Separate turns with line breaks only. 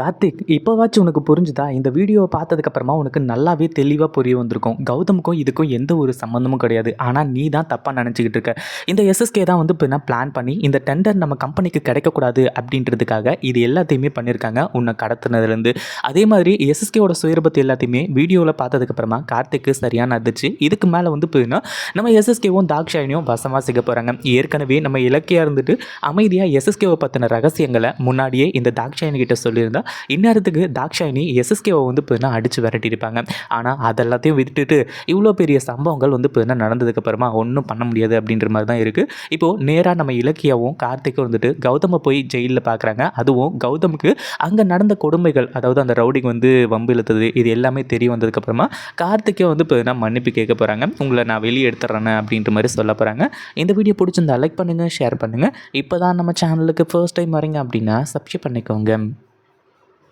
கார்த்திக் இப்போவாச்சும் உனக்கு புரிஞ்சுதா? இந்த வீடியோவை பார்த்ததுக்கப்புறமா உனக்கு நல்லாவே தெளிவாக புரிய வந்திருக்கும். கௌதமுக்கும் இதுக்கும் எந்த ஒரு சம்மந்தமும் கிடையாது. ஆனால் நீ தான் தப்பாக நினச்சிக்கிட்டு இருக்க. இந்த எஸ்எஸ்கே தான் வந்து இப்போ பிளான் பண்ணி இந்த டெண்டர் நம்ம கம்பெனிக்கு கிடைக்கக்கூடாது அப்படின்றதுக்காக இது எல்லாத்தையுமே பண்ணியிருக்காங்க உன்னை கடத்துனதுலேருந்து. அதே மாதிரி எஸ்எஸ்கேவோட சுயரபத்து எல்லாத்தையுமே வீடியோவில் பார்த்ததுக்கப்புறமா கார்த்திக்கு சரியான அதிர்ச்சி. இதுக்கு மேலே வந்து போயின்னா நம்ம எஸ்எஸ்கேவும் தாக்ஷாயினியும் வசமாக சிக்க போகிறாங்க ஏற்கனவே நம்ம இலக்கியாக இருந்துட்டு அமைதியாக எஸ்எஸ்கேவை பற்றின ரகசியங்களை முன்னாடியே இந்த தாக்ஷாயினி கிட்ட சொல்லியிருந்தா இந்நேரத்துக்கு தாக்ஷாயினி எஸ்எஸ்கேவை வந்து பார்த்தீங்கன்னா அடித்து விரட்டியிருப்பாங்க. ஆனால் அதெல்லாத்தையும் விட்டுட்டு இவ்வளோ பெரிய சம்பவங்கள் வந்து பார்த்தீங்கன்னா நடந்ததுக்கப்புறமா ஒன்றும் பண்ண முடியாது அப்படின்ற மாதிரி தான் இருக்குது இப்போது நேராக நம்ம இலக்கியாவும் கார்த்திக்கும் வந்துட்டு கௌதமை போய் ஜெயிலில் பார்க்குறாங்க அதுவும் கௌதமுக்கு அங்கே நடந்த கொடுமைகள் அதாவது அந்த ரவுடிங் வந்து வம்பு இழுத்தது இது எல்லாமே தெரிய வந்ததுக்கப்புறமா கார்த்திக்கே வந்து பார்த்தீங்கன்னா மன்னிப்பு கேட்க போகிறாங்க உங்களை நான் வெளியே எடுத்துட்றேன் அப்படின்ற மாதிரி சொல்ல போகிறாங்க இந்த வீடியோ பிடிச்சிருந்தா லைக் பண்ணுங்கள் ஷேர் பண்ணுங்கள் இப்போ தான் நம்ம சேனலுக்கு ஃபர்ஸ்ட் டைம் வரீங்க அப்படின்னா சப்ஸ்கிரைப் பண்ணிக்கோங்க.